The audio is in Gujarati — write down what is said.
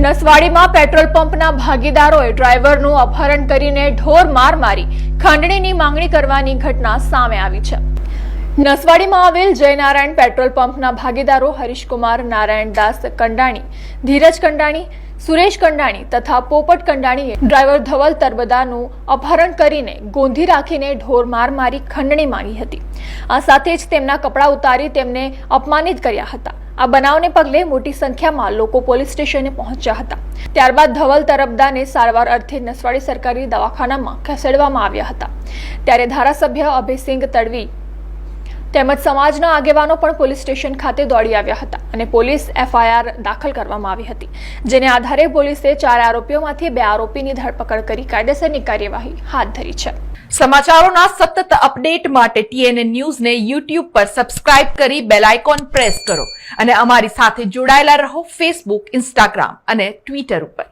નસવાડીમાં પેટ્રોલ પંપના ભાગીદારોએ ડ્રાઈવરનું અપહરણ કરીને ઢોર માર મારી ખંડણીની માંગણી કરવાની ઘટના સામે આવી છે. નસવાડીમાં આવેલ જયનારાયણ પેટ્રોલ પંપના ભાગીદારો હરીશકુમાર નારાયણદાસ કંડાણી, ધીરજ કંડાણી, સુરેશ કંડાણી તથા પોપટ કંડાણીએ ડ્રાઈવર ધવલ તરબદાનું અપહરણ કરીને ગોંધી રાખીને ઢોર માર મારી ખંડણી માંગી હતી. આ સાથે જ તેમના કપડાં ઉતારી તેમને અપમાનિત કર્યા હતા. આ બનાવને પગલે મોટી સંખ્યામાં લોકો પોલીસ સ્ટેશને પહોંચ્યા હતા. ત્યારબાદ ધવલ તરફદાને સારવાર અર્થે નસવાડી સરકારી દવાખાનામાં ખસેડવામાં આવ્યા હતા. ત્યારે ધારાસભ્ય અભયસિંહ તડવી તેમજ સમાજના આગેવાનો પણ પોલીસ સ્ટેશન ખાતે દોડી આવ્યા હતા અને પોલીસ એફઆઈઆર દાખલ કરવામાં આવી હતી, જેને આધારે પોલીસે ચાર આરોપીઓમાંથી બે આરોપીની ધરપકડ કરી કાયદેસરની કાર્યવાહી હાથ ધરી છે. સમાચારોના સતત અપડેટ માટે ટીએનએ ન્યૂઝને યુટ્યુબ પર સબસ્ક્રાઇબ કરી બેલ આઇકોન પ્રેસ કરો અને અમારી સાથે જોડાયેલા રહો ફેસબુક, ઇન્સ્ટાગ્રામ અને ટ્વિટર ઉપર.